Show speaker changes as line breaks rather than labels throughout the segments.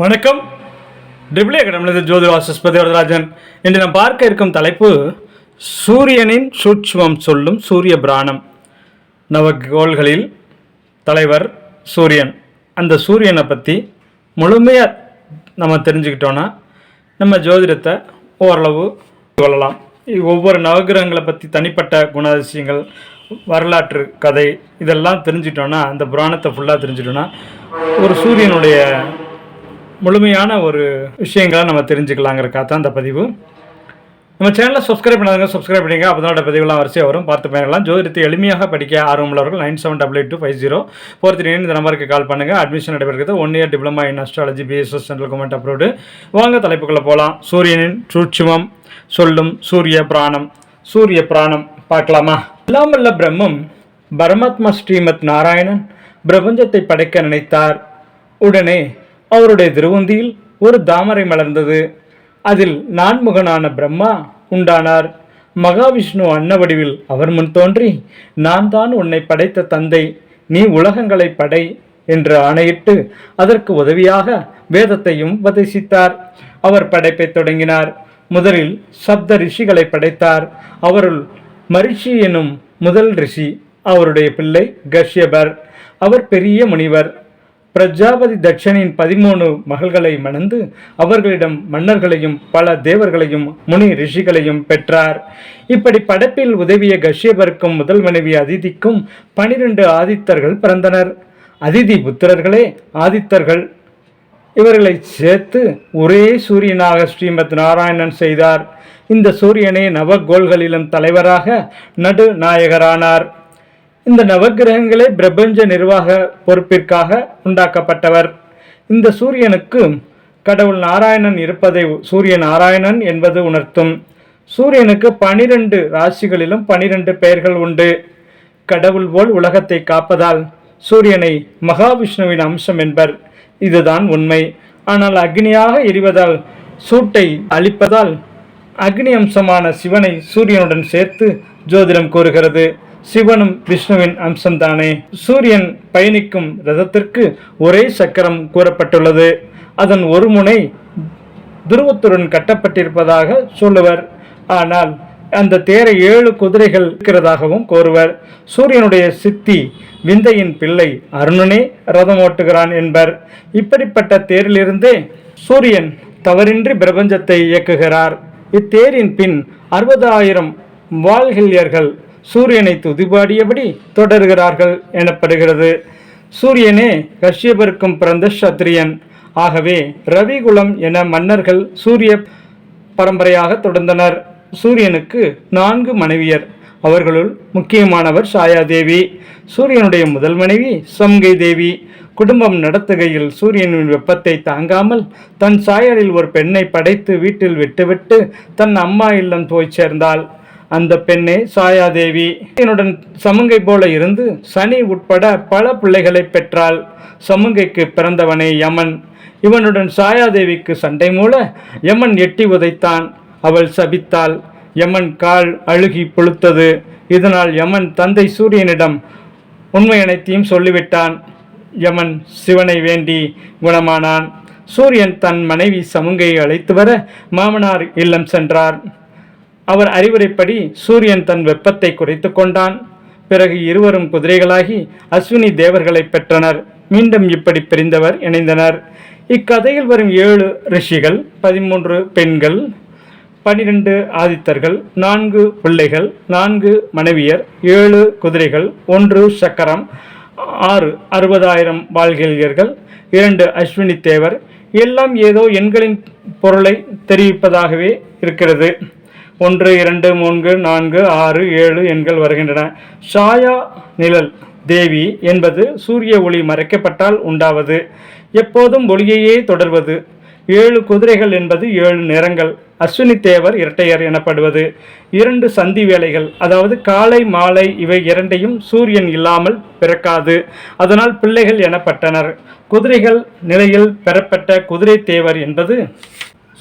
வணக்கம். ட்ரிபிள் அகடமிலிருந்து ஜோதி வாசஸ்பதி வரதராஜன் இன்று நாம் பார்க்க இருக்கும் தலைப்பு சூரியனின் சூட்சுமம் சொல்லும் சூரிய பிராணம். நவகோள்களில் தலைவர் சூரியன். அந்த சூரியனை பற்றி முழுமையாக நம்ம தெரிஞ்சுக்கிட்டோன்னா நம்ம ஜோதிடத்தை ஓரளவு கொள்ளலாம். ஒவ்வொரு நவகிரகங்களை பற்றி தனிப்பட்ட குணாதிசயங்கள் வரலாற்று கதை இதெல்லாம் தெரிஞ்சிட்டோன்னா அந்த புராணத்தை ஃபுல்லாக தெரிஞ்சிட்டோன்னா ஒரு சூரியனுடைய முழுமையான ஒரு விஷயங்களை நம்ம தெரிஞ்சுக்கலாங்கிறக்காக தான் இந்த பதிவு. நம்ம சேனலை சப்ஸ்கிரைப் பண்ணாதவங்க சப்ஸ்கிரைப் பண்ணிங்க அப்போ தான் பதிவுலாம் வரிசையாக வரும். பார்த்து பயணலாம் ஜோதிடத்தை எளிமையாக படிக்க ஆர்வம் உள்ளவர்கள் nine seven double eight two five zero four three இந்த நம்பருக்கு கால் பண்ணுங்கள் அட்மிஷன் நடைபெறுகிறது. One year diploma in astrology BSS central government approved வாங்க தலைப்புக்குள்ளே போகலாம் சூரியனின் சூட்சுமம் சொல்லும் சூரிய பிராணம். சூரிய பிராணம் பார்க்கலாமா? இல்லாமல்ல பிரம்மம் பரமாத்மா ஸ்ரீமத் நாராயணன் பிரபஞ்சத்தை படைக்க நினைத்தார். உடனே அவருடைய திருவந்தியில் ஒரு தாமரை மலர்ந்தது. அதில் நான்முகனான பிரம்மா உண்டானார். மகாவிஷ்ணு அன்ன வடிவில் அவர் முன் தோன்றி நான் தான் உன்னை படைத்த தந்தை நீ உலகங்களை படை என்று ஆணையிட்டு அதற்கு உதவியாக வேதத்தையும் உபதேசித்தார். அவர் படைப்பை தொடங்கினார். முதலில் சப்த ரிஷிகளை படைத்தார். அவருள் மரிஷி எனும் முதல் ரிஷி அவருடைய பிள்ளை கஷ்யபர். அவர் பெரிய முனிவர். பிரஜாபதி தட்சனின் பதிமூணு மகள்களை மணந்து அவர்களிடம் மன்னர்களையும் பல தேவர்களையும் முனி ரிஷிகளையும் பெற்றார். இப்படி படைப்பில் உதவிய கஷ்யபருக்கும் முதல் மனைவி அதிதிக்கும் பனிரெண்டு ஆதித்தர்கள் பிறந்தனர். அதிதி புத்திரர்களே ஆதித்தர்கள். இவர்களை சேர்த்து ஒரே சூரியனாக ஸ்ரீமத் நாராயணன் செய்தார். இந்த சூரியனே நவகோள்களிலும் தலைவராக நடுநாயகரானார். இந்த நவகிரகங்களே பிரபஞ்ச நிர்வாக பொறுப்பிற்காக உண்டாக்கப்பட்டவர். இந்த சூரியனுக்கு கடவுள் நாராயணன் இருப்பதை சூரிய நாராயணன் என்பது உணர்த்தும். சூரியனுக்கு பனிரெண்டு ராசிகளிலும் பனிரெண்டு பெயர்கள் உண்டு. கடவுள் போல் உலகத்தை காப்பதால் சூரியனை மகாவிஷ்ணுவின் அம்சம் என்பர். இதுதான் உண்மை. ஆனால் அக்னியாக எரிவதால் சூட்டை அழிப்பதால் அக்னி அம்சமான சிவனை சூரியனுடன் சேர்த்து ஜோதிடம் கூறுகிறது. சிவனும் விஷ்ணுவின் அம்சம்தானே. சூரியன் பயணிக்கும் ரதத்திற்கு ஒரே சக்கரம் கூறப்பட்டுள்ளது. அதன் ஒரு முனை துருவத்துடன் கட்டப்பட்டிருப்பதாக சொல்லுவர். ஆனால் அந்த தேரை ஏழு குதிரைகள் இருக்கிறதாகவும் கூறுவர் சூரியனுடைய சித்தி விந்தையின் பிள்ளை அருணனே ரதம் ஓட்டுகிறான் என்பர். இப்படிப்பட்ட தேரிலிருந்தே சூரியன் தவறின்றி பிரபஞ்சத்தை இயக்குகிறார். இத்தேரின் பின் அறுபதாயிரம் வால்கில்யர்கள் சூரியனை துதிபாடியபடி தொடர்கிறார்கள் எனப்படுகிறது. சூரியனே கஷ்யபருக்கும் பிறந்த சத்திரியன் ஆகவே ரவிகுலம் என மன்னர்கள் சூரிய பரம்பரையாக தொடர்ந்தனர். சூரியனுக்கு நான்கு மனைவியர். அவர்களுள் முக்கியமானவர் சாயாதேவி. சூரியனுடைய முதல் மனைவி சம்கை தேவி. குடும்பம் நடத்துகையில் சூரியனின் வெப்பத்தை தாங்காமல் தன் சாயலில் ஒரு பெண்ணை படைத்து வீட்டில் விட்டுவிட்டு தன் அம்மா இல்லம் போய் சேர்ந்தாள். அந்த பெண்ணே சாயாதேவி. என்னுடன் சமங்கை போல இருந்து சனி உட்பட பல பிள்ளைகளை பெற்றாள். சமங்கைக்கு பிறந்தவனே யமன். இவனுடன் சாயாதேவிக்கு சண்டை மூல யமன் எட்டி உதைத்தான். அவள் சபித்தாள். யமன் கால் அழுகி புழுத்தது. இதனால் யமன் தந்தை சூரியனிடம் உண்மை அனைத்தையும் சொல்லிவிட்டான். யமன் சிவனை வேண்டி குணமானான். சூரியன் தன் மனைவி சமுங்கையை அழைத்து வர மாமனார் இல்லம் சென்றார். அவர் அறிவுரைப்படி சூரியன் தன் வெப்பத்தை குறைத்து கொண்டான். பிறகு இருவரும் குதிரைகளாகி அஸ்வினி தேவர்களை பெற்றனர். மீண்டும் இப்படி பிரிந்தவர் இணைந்தனர். இக்கதையில் வரும் ஏழு ரிஷிகள் பதிமூன்று பெண்கள் பனிரெண்டு ஆதித்தர்கள் நான்கு பிள்ளைகள் நான்கு மனைவியர் ஏழு குதிரைகள் ஒன்று சக்கரம் ஆறு அறுபதாயிரம் வாழ்கியர்கள் இரண்டு அஸ்வினி தேவர். எல்லாம் ஏதோ எண்களின் பொருளை தெரிவிப்பதாகவே இருக்கிறது. ஒன்று இரண்டு மூன்று நான்கு ஆறு ஏழு எண்கள் வருகின்றன. ஷாயா நிழல் தேவி என்பது சூரிய ஒளி மறைக்கப்பட்டால் உண்டாவது. எப்போதும் ஒளியையே தொடர்வது. ஏழு குதிரைகள் என்பது ஏழு நிறங்கள் அஸ்வினி தேவர் இரட்டையர் எனப்படுவது. இரண்டு சந்தி வேலைகள் அதாவது காலை மாலை இவை இரண்டையும் சூரியன் இல்லாமல் பிறக்காது. அதனால் பிள்ளைகள் எனப்பட்டனர். குதிரைகள் நிலையில் பெறப்பட்ட குதிரை தேவர் என்பது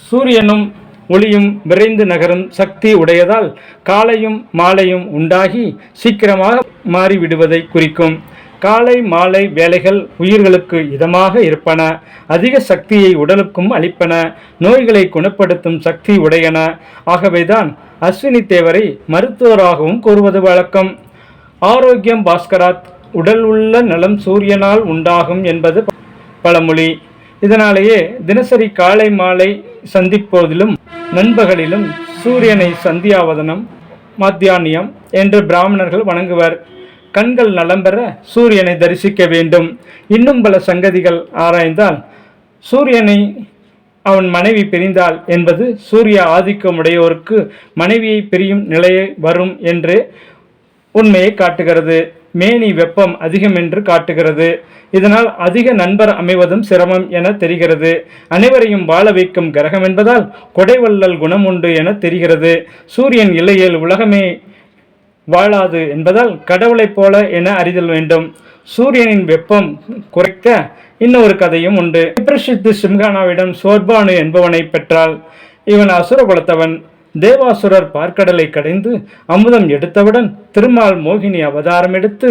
சூரியனும் ஒளியும் விரைந்து நகரும் சக்தி உடையதால் காலையும் மாலையும் உண்டாகி சீக்கிரமாக மாறிவிடுவதை குறிக்கும். காலை மாலை வேலைகள் உயிர்களுக்கு இதமாக இருப்பன. அதிக சக்தியை உடலுக்கும் அளிப்பன. நோய்களை குணப்படுத்தும் சக்தி உடையன. ஆகவேதான் அஸ்வினி தேவரை மருத்துவராகவும் கூறுவது வழக்கம். ஆரோக்கியம் பாஸ்கராத் உடல் உள்ள நலம் சூரியனால் உண்டாகும் என்பது பழமொழி. இதனாலேயே தினசரி காலை மாலை சந்திப்போதிலும் நண்பகலிலும் சூரியனை சந்தியாவதனம் மத்தியானியம் என்று பிராமணர்கள் வணங்குவர். கண்கள் நலம்பெற சூரியனை தரிசிக்க வேண்டும். இன்னும் பல சங்கதிகள் ஆராய்ந்தால் சூரியனை அவன் மனைவி பிரிந்தாள் என்பது சூரிய ஆதிக்கமுடையோருக்கு மனைவியை பிரியும் நிலையை வரும் என்று உண்மையை காட்டுகிறது. மேனி வெப்பம் அதிகம் என்று காட்டுகிறது. இதனால் அதிக நண்பர் அமைவதும் சிரமம் என தெரிகிறது. அனைவரையும் வாழ வைக்கும் கிரகம் என்பதால் கொடைவள்ளல் குணம் உண்டு என தெரிகிறது. சூரியன் இல்லையில் உலகமே வாழாது என்பதால் கடவுளைப் போல என அறிதல் வேண்டும். சூரியனின் வெப்பம் குறைக்க இன்னொரு கதையும் உண்டு. பிரசித்து சிம்கானாவிடம் சோர்பானு என்பவனை பெற்றாள். இவன் அசுர குலத்தவன் தேவாசுரர் பார்க்கடலை கடைந்து அமுதம் எடுத்தவுடன் திருமால் மோகினி அவதாரம் எடுத்து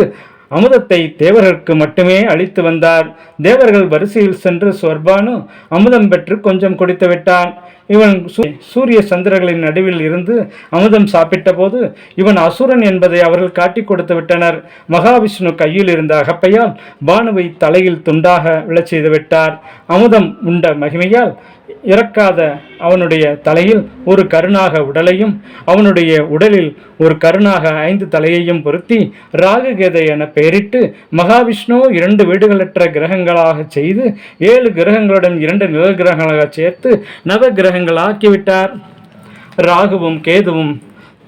அமுதத்தை தேவர்களுக்கு மட்டுமே அளித்து வந்தார். தேவர்கள் வரிசையில் சென்று சொர்பானு அமுதம் பெற்று கொஞ்சம் குடித்து விட்டான் இவன் சூரிய சந்திரர்களின் நடுவில் இருந்து அமுதம் சாப்பிட்ட போது இவன் அசுரன் என்பதை அவர்கள் காட்டி கொடுத்து விட்டனர். மகாவிஷ்ணு கையில் இருந்த அகப்பையால் பானுவை தலையில் துண்டாக விழச் செய்து விட்டார். அமுதம் உண்ட மகிமையால் இறக்காத அவனுடைய தலையில் ஒரு கருணாக உடலையும் அவனுடைய உடலில் ஒரு கருணாக ஐந்து தலையையும் பொருத்தி ராககேதை என பெயரிட்டு மகாவிஷ்ணு இரண்டு வீடுகளற்ற கிரகங்களாக செய்து ஏழு கிரகங்களுடன் இரண்டு நிழல் கிரகங்களாக சேர்த்து நவ கிரகங்கள் ஆக்கிவிட்டார் ராகுவும் கேதுவும்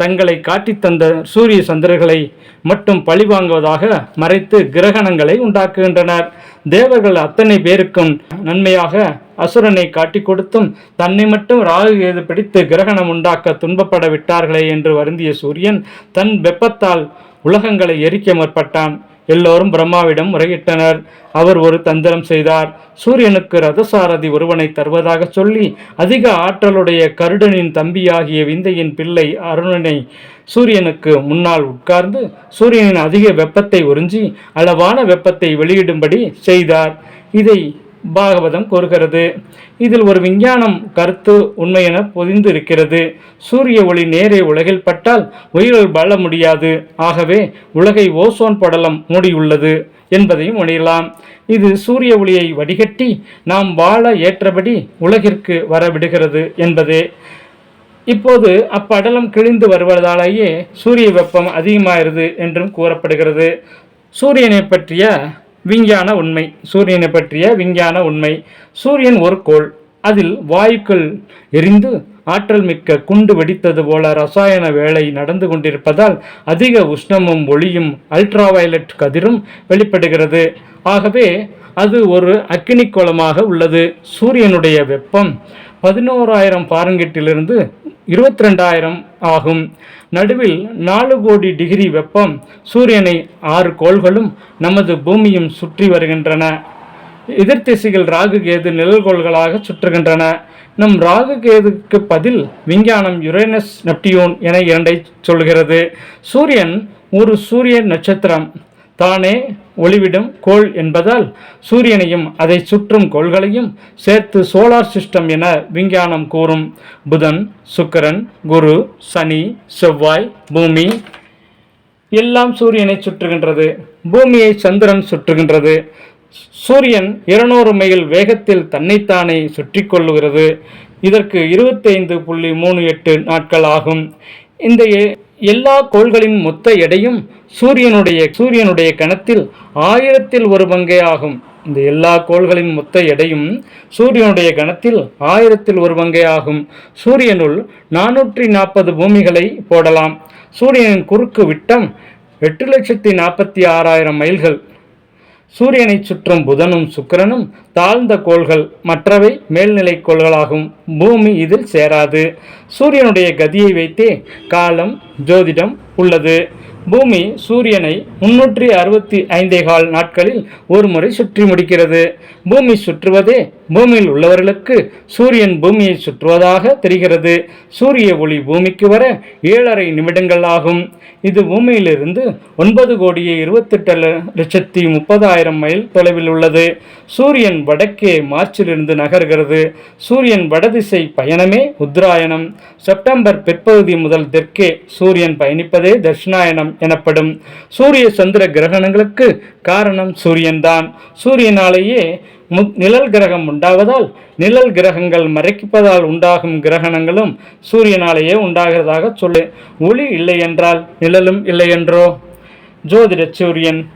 தங்களை காட்டித் தந்த சூரிய சந்திரர்களை மட்டும் பழிவாங்குவதாக மறைத்து கிரகணங்களை உண்டாக்குகின்றனர். தேவர்கள் அத்தனை பேருக்கும் நன்மையாக அசுரனை காட்டிக் கொடுத்தும் தன்னை மட்டும் ராகு கேது பிடித்து கிரகணம் உண்டாக்க துன்பப்பட விட்டார்களே என்று வருந்திய சூரியன் தன் வெப்பத்தால் உலகங்களை எரிக்க முற்பட்டான். எல்லோரும் பிரம்மாவிடம் முறையிட்டனர். அவர் ஒரு தந்திரம் செய்தார். சூரியனுக்கு ரதசாரதி ஒருவனை தருவதாக சொல்லி அதிக ஆற்றலுடைய கருடனின் தம்பியாகிய விந்தையின் பிள்ளை அருணனை சூரியனுக்கு முன்னால் உட்கார்ந்து சூரியனின் அதிக வெப்பத்தை உறிஞ்சி அளவான வெப்பத்தை வெளியிடும்படி செய்தார். இதை பாகவதம் கூறுகிறது. இதில் ஒரு விஞ்ஞானம் கருத்து உண்மை என பொதிந்து இருக்கிறது சூரிய ஒளி நேரே உலகில் பட்டால் உயிர்கள் வாழ முடியாது. ஆகவே உலகை ஓசோன் படலம் மூடியுள்ளது என்பதையும் உணரலாம். இது சூரிய ஒளியை வடிகட்டி நாம் வாழ ஏற்றபடி உலகிற்கு வர விடுகிறது என்பதே. இப்போது அப்படலம் கிழிந்து வருவதாலேயே சூரிய வெப்பம் அதிகமாகிறது என்றும் கூறப்படுகிறது. சூரியனை பற்றிய விஞ்ஞான உண்மை. சூரியனை பற்றிய விஞ்ஞான உண்மை. சூரியன் ஒரு கோள். அதில் வாயுக்கள் எரிந்து ஆற்றல் மிக்க குண்டு வெடித்தது போல ரசாயன வேலை நடந்து கொண்டிருப்பதால் அதிக உஷ்ணமும் ஒளியும் அல்ட்ரா வயலட் கதிரும் வெளிப்படுகிறது. ஆகவே அது ஒரு அக்கினிக்கோளமாக உள்ளது. சூரியனுடைய வெப்பம் பதினோராயிரம் பாரங்கெட்டிலிருந்து இருபத்தி ரெண்டாயிரம் ஆகும். நடுவில் நாலு கோடி டிகிரி வெப்பம் சூரியனை ஆறு கோள்களும் நமது பூமியும் சுற்றி வருகின்றன. எதிர்த்திசைகள் ராகு கேது நிழல்கோள்களாக சுற்றுகின்றன. நம் ராகு கேதுக்கு பதில் விஞ்ஞானம் யுரேனஸ் நெப்டியூன் என இரண்டை சொல்கிறது. சூரியன் ஒரு சூரிய நட்சத்திரம். தானே ஒளிவிடும் கோள் என்பதால் சூரியனையும் அதை சுற்றும் கோள்களையும் சேர்த்து சோலார் சிஸ்டம் என விஞ்ஞானம் கூறும். புதன் சுக்கரன் குரு சனி செவ்வாய் பூமி எல்லாம் சூரியனை சுற்றுகின்றது. பூமியை சந்திரன் சுற்றுகின்றது. சூரியன் இருநூறு மைல் வேகத்தில் தன்னைத்தானே சுற்றி கொள்ளுகிறது. இதற்கு இருபத்தைந்து புள்ளி மூணு எட்டு நாட்கள் ஆகும். இந்த எல்லா கோள்களின் மொத்த எடையும் சூரியனுடைய சூரியனுடைய கணத்தில் ஆயிரத்தில் ஒரு பங்கே ஆகும். இந்த எல்லா கோள்களின் மொத்த எடையும் சூரியனுடைய கணத்தில் ஆயிரத்தில் ஒரு பங்கே ஆகும். சூரியனுள் நானூற்றி நாற்பது பூமிகளை போடலாம். சூரியனின் குறுக்கு விட்டம் எட்டு லட்சத்தி நாற்பத்தி ஆறாயிரம் மைல்கள். சூரியனை சுற்றும் புதனும் சுக்கிரனும் தாழ்ந்த கோள்கள் மற்றவை மேல்நிலை கோள்களாகும். பூமி இதில் சேராது. சூரியனுடைய கதியை வைத்தே காலம் ஜோதிடம் உள்ளது. பூமி சூரியனை முன்னூற்றி அறுபத்தி ஐந்தே கால் நாட்களில் ஒரு முறை சுற்றி முடிக்கிறது. பூமி சுற்றுவதே பூமியில் உள்ளவர்களுக்கு சூரியன் பூமியை சுற்றுவதாக தெரிகிறது. சூரிய ஒளி பூமிக்கு வர ஏழரை நிமிடங்கள் ஆகும். இது பூமியிலிருந்து ஒன்பது கோடியே இருபத்தெட்டு ல- லட்சத்தி முப்பதாயிரம் மைல் தொலைவில் உள்ளது. சூரியன் வடக்கே மார்ச்சிலிருந்து நகர்கிறது. சூரியன் வடதிசை பயணமே உத்தராயணம். செப்டம்பர் பிற்பகுதி முதல் தெற்கே சூரியன் பயணிப்பதே தட்சிணாயணம். எனப்படும். சூரிய சந்திர கிரகணங்களுக்கு காரணம் சூரியன்தான். சூரியனாலேயே மு- நிழல் கிரகம் உண்டாவதால் நிழல் கிரகங்கள் மறைப்பதால் உண்டாகும் கிரகணங்களும் சூரியனாலேயே உண்டாகிறதாக சொல்லு. ஒளி இல்லை என்றால் நிழலும் இல்லை என்றோ ஜோதிட சூரியன்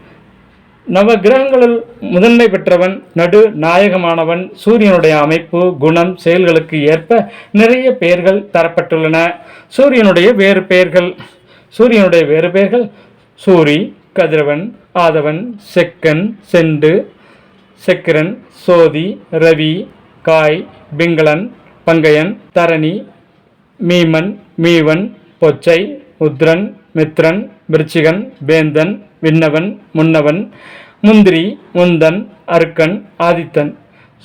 நவ கிரகங்களில் முதன்மை பெற்றவன் நடு நாயகமானவன் சூரியனுடைய அமைப்பு குணம் செயல்களுக்கு ஏற்ப நிறைய பெயர்கள் தரப்பட்டுள்ளன. சூரியனுடைய வேறு பெயர்கள் சூரியனுடைய வேறு பெயர்கள் சூரி கதிரவன் ஆதவன் செக்கன் செண்டு செக்கிரன் சோதி ரவி காய் பிங்களன் பங்கையன் தரணி மீமன் மீவன் பொச்சை உத்ரன் மித்ரன் விருச்சிகன் வேந்தன் விண்ணவன் முன்னவன் முந்திரி முந்தன் அருக்கன் ஆதித்தன்.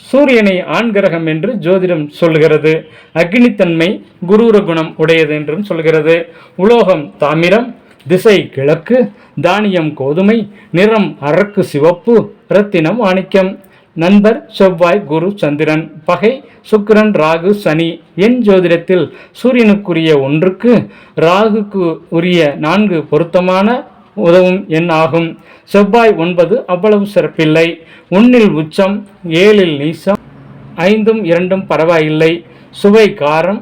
சூரியனை ஆண் கிரகம் என்று ஜோதிடம் சொல்கிறது அக்னித்தன்மை குரூர குணம் உடையது என்றும் சொல்கிறது உலோகம் தாமிரம் திசை கிழக்கு தானியம் கோதுமை நிறம் அரக்கு சிவப்பு ரத்தினம் மாணிக்கம் நண்பர் செவ்வாய் குரு சந்திரன் பகை சுக்கிரன் ராகு சனி. என் ஜோதிடத்தில் சூரியனுக்குரிய ஒன்றுக்கு ராகுக்கு உரிய நான்கு பொருத்தமான உதவும் எண் ஆகும். செவ்வாய் ஒன்பது அவ்வளவு சிறப்பில்லை. ஒன்னில் உச்சம் ஏழில் நீசம் ஐந்தும் இரண்டும் பரவாயில்லை. சுவை காரம்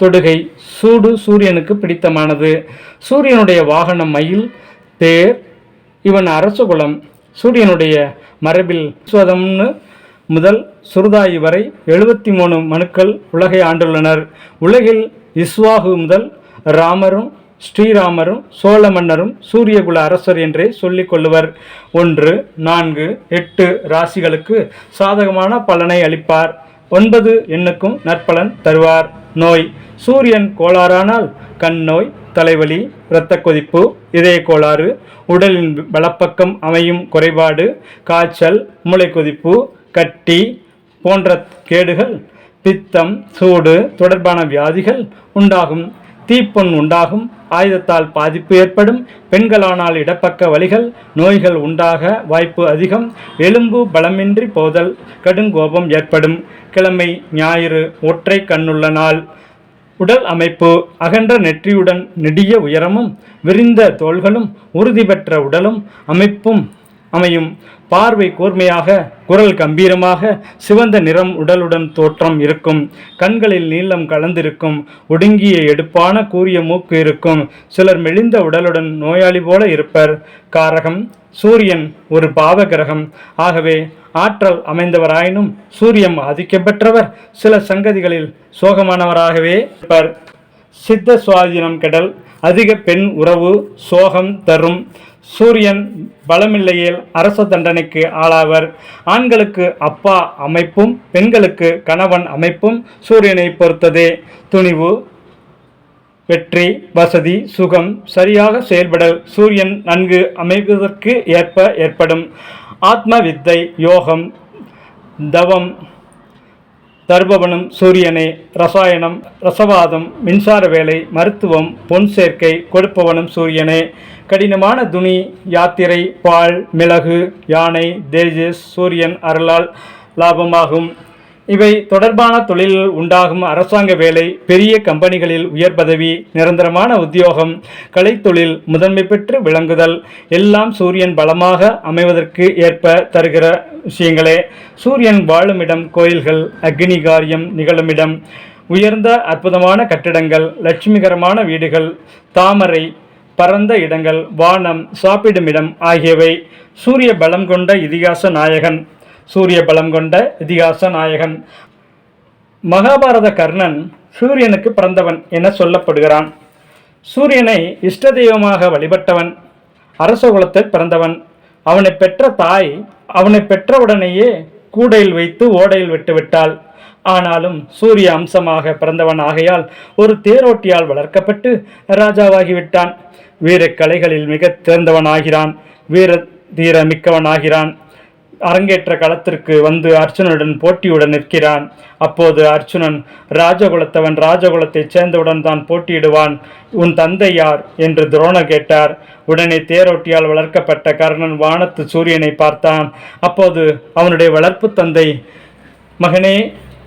தொடுகை சூடு சூரியனுக்கு பிடித்தமானது. சூரியனுடைய வாகனம் மயில் தேர் இவன் அரசகுலம் சூரியனுடைய மரபில் சுவதம்னு முதல் சுருதாயி வரை எழுபத்தி மூணு மனுக்கள் உலகை ஆண்டுள்ளனர். உலகில் இஸ்வாகு முதல் ராமரும் ஸ்ரீராமரும் சோழ மன்னரும் சூரியகுல அரசர் என்றே சொல்லிக் கொள்ளுவர். ஒன்று நான்கு எட்டு ராசிகளுக்கு சாதகமான பலனை அளிப்பார். ஒன்பது எண்ணுக்கும் நற்பலன் தருவார். நோய் சூரியன் கோளாறானால் கண் நோய் தலைவலி இரத்த கொதிப்பு இதய கோளாறு உடலின் வலப்பக்கம் அமையும் குறைபாடு காய்ச்சல் மூளை கொதிப்பு கட்டி போன்ற கேடுகள் பித்தம் சூடு தொடர்பான வியாதிகள் உண்டாகும். தீப்பொன் உண்டாகும் ஆயுதத்தால் பாதிப்பு ஏற்படும் பெண்களானால் இடப்பக்க வழிகள் நோய்கள் உண்டாக வாய்ப்பு அதிகம் எலும்பு பலமின்றி போதல் கடுங்கோபம் ஏற்படும். கிழமை ஞாயிறு ஒற்றை கண்ணுள்ள நாள். உடல் அமைப்பு அகன்ற நெற்றியுடன் நெடிய உயரமும் விரிந்த தோள்களும் உறுதி பெற்ற உடலும் அமைப்பும் அமையும். பார்வை கூர்மையாக குரல் கம்பீரமாக சிவந்த நிறம் உடலுடன் தோற்றம் இருக்கும். கண்களில் நீளம் கலந்திருக்கும். ஒடுங்கிய எடுப்பான கூரிய மூக்கு இருக்கும். சிலர் மெலிந்த உடலுடன் நோயாளி போல இருப்பர். காரகம் சூரியன் ஒரு பாவ கிரகம் ஆகவே ஆற்றல் அமைந்தவராயினும் சூரியம் ஆதிக்கம் பெற்றவர் சில சங்கதிகளில் சோகமானவராகவே இருப்பர். சித்த சுவாதீனம் கெடல் அதிக பெண் உறவு சோகம் தரும். சூரியன் பலமில்லையில் அரச தண்டனைக்கு ஆளாவர். ஆண்களுக்கு அப்பா அமைப்பும் பெண்களுக்கு கணவன் அமைப்பும் சூரியனை பொறுத்ததே. துணிவு வெற்றி வசதி சுகம் சரியாக செயல்படல். சூரியன் நன்கு அமைவதற்கு ஏற்ப ஏற்படும். ஆத்ம வித்தை யோகம் தவம் தருபவனும் சூரியனே ரசாயனம் ரசவாதம் மின்சார வேலை மருத்துவம் பொன் சேர்க்கை கொடுப்பவனும் சூரியனே. கடினமான துணி யாத்திரை பால் மிளகு யானை தேஜஸ் சூரியன் அருளால் லாபமாகும். இவை தொடர்பான தொழிலில் உண்டாகும் அரசாங்க வேலை பெரிய கம்பெனிகளில் உயர் பதவி நிரந்தரமான உத்தியோகம் கலைத்தொழில் முதன்மை பெற்று விளங்குதல் எல்லாம் சூரியன் பலமாக அமைவதற்கு ஏற்ப தருகிற விஷயங்களே. சூரியன் வாழுமிடம் கோயில்கள் அக்னி காரியம் நிகழுமிடம். உயர்ந்த அற்புதமான கட்டிடங்கள் லட்சுமிகரமான வீடுகள் தாமரை பரந்த இடங்கள் வானம் சாப்பிடுமிடம் ஆகியவை சூரிய பலம் கொண்ட இதிகாச நாயகன். சூரிய பலம் கொண்ட இதிகாச நாயகன். மகாபாரத கர்ணன் சூரியனுக்கு பிறந்தவன் என சொல்லப்படுகிறான். சூரியனை இஷ்ட தெய்வமாக வழிபட்டவன் அரச குலத்தில் பிறந்தவன். அவனை பெற்ற தாய் அவனை பெற்றவுடனேயே கூடையில் வைத்து ஓடையில் விட்டுவிட்டாள் ஆனாலும் சூரிய அம்சமாக பிறந்தவன் ஆகையால் ஒரு தேரோட்டியால் வளர்க்கப்பட்டு ராஜாவாகிவிட்டான். வீரக் கலைகளில் மிக தேர்ந்தவனாகிறான் வீர தீர மிக்கவனாகிறான். அரங்கேற்ற களத்திற்கு வந்து அர்ச்சுனனுடன் போட்டியுடன் நிற்கிறான். அப்போது அர்ச்சுனன் ராஜகுலத்தவன் ராஜகுலத்தைச் சேர்ந்தவுடன் தான் போட்டியிடுவான் உன் தந்தை யார்? என்று துரோணர் கேட்டார். உடனே தேரோட்டியால் வளர்க்கப்பட்ட கர்ணன் வானத்து சூரியனை பார்த்தான். அப்போது அவனுடைய வளர்ப்பு தந்தை மகனே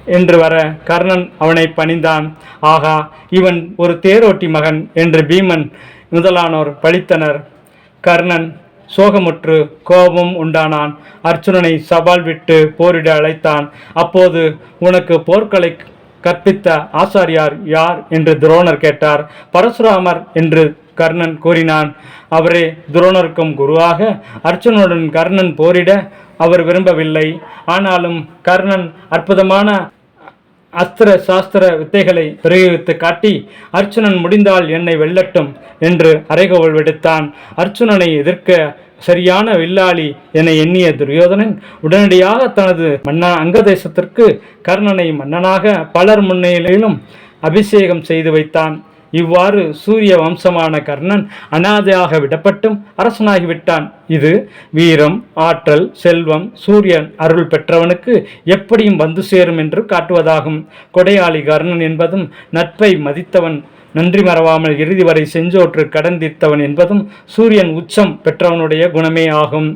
என்று வர கர்ணன் அவனை பணிந்தான். ஆகா இவன் ஒரு தேரோட்டி மகன் என்று பீமன் முதலானோர் பழித்தனர். கர்ணன் சோகமுற்று கோபம் உண்டானான். அர்ச்சுனனை சவால் விட்டு போரிட அழைத்தான். அப்போது உனக்கு போர்க்களை கற்பித்த ஆசாரியார் யார் என்று துரோணர் கேட்டார். பரசுராமர் என்று கர்ணன் கூறினான். அவரே துரோணருக்கும் குருவாக அர்ச்சுனனுடன் கர்ணன் போரிட அவர் விரும்பவில்லை. ஆனாலும் கர்ணன் அற்புதமான அஸ்திர சாஸ்திர வித்தைகளை பிரயோகித்து காட்டி அர்ச்சுனன் முடிந்தால் என்னை வெல்லட்டும் என்று அறைகோவல் விடுத்தான். அர்ச்சுனனை எதிர்க்க சரியான வில்லாளி என எண்ணிய துரியோதனன் உடனடியாக தனது மன்ன அங்கதேசத்திற்கு கர்ணனை மன்னனாக பலர் முன்னிலையிலும் அபிஷேகம் செய்து வைத்தான். இவ்வாறு சூரிய வம்சமான கர்ணன் அனாதையாக விடப்பட்டும் அரசனாகிவிட்டான். இது வீரம் ஆற்றல் செல்வம் சூரியன் அருள் பெற்றவனுக்கு எப்படியும் வந்து சேரும் என்று காட்டுவதாகும். கொடையாளி கர்ணன் என்பதும் நட்பை மதித்தவன் நன்றி மறவாமல் இறுதி வரை செஞ்சோற்று கடன் தீர்த்தவன் என்பதும் சூரியன் உச்சம் பெற்றவனுடைய குணமே ஆகும்.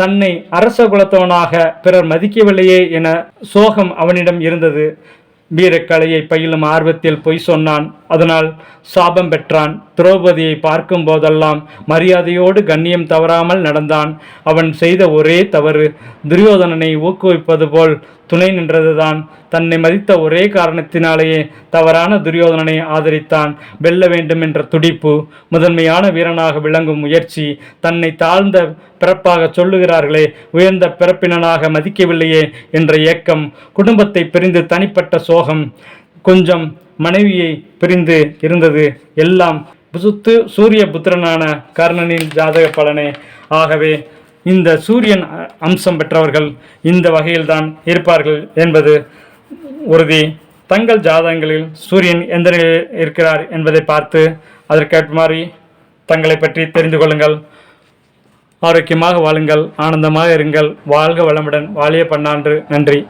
தன்னை அரச குலத்தவனாக பிறர் மதிக்கவில்லையே என சோகம் அவனிடம் இருந்தது. வீரக்கலையை பயிலும் ஆர்வத்தில் பொய் சொன்னான். அதனால் சாபம் பெற்றான். திரௌபதியை பார்க்கும் போதெல்லாம் மரியாதையோடு கண்ணியம் தவறாமல் நடந்தான். அவன் செய்த ஒரே தவறு துரியோதனனை ஊக்குவிப்பது போல் துணை நின்றதுதான். தன்னை மதித்த ஒரே காரணத்தினாலேயே தவறான துரியோதனனை ஆதரித்தான். வெல்ல வேண்டும் என்ற துடிப்பு முதன்மையான வீரனாக விளங்கும் முயற்சி தன்னை தாழ்ந்த பிறப்பாக சொல்லுகிறார்களே உயர்ந்த பிறப்பினனாக மதிக்கவில்லையே என்ற ஏக்கம் குடும்பத்தை பிரிந்து தனிப்பட்ட சோகம் கொஞ்சம் மனைவியை பிரிந்து இருந்தது. எல்லாம் புசுத்து சூரிய புத்திரனான கர்ணனின் ஜாதக பலனே. ஆகவே இந்த சூரியன் அ- அம்சம் பெற்றவர்கள் இந்த வகையில்தான் இருப்பார்கள் என்பது உறுதி. தங்கள் ஜாதகங்களில் சூரியன் எந்த நிலையில் இருக்கிறார் என்பதை பார்த்து அதற்கேற்ற மாதிரி தங்களை பற்றி தெரிந்து கொள்ளுங்கள். ஆரோக்கியமாக வாழுங்கள் ஆனந்தமாக இருங்கள் வாழ்க வளமுடன் வாழிய பண்ணான்று நன்றி.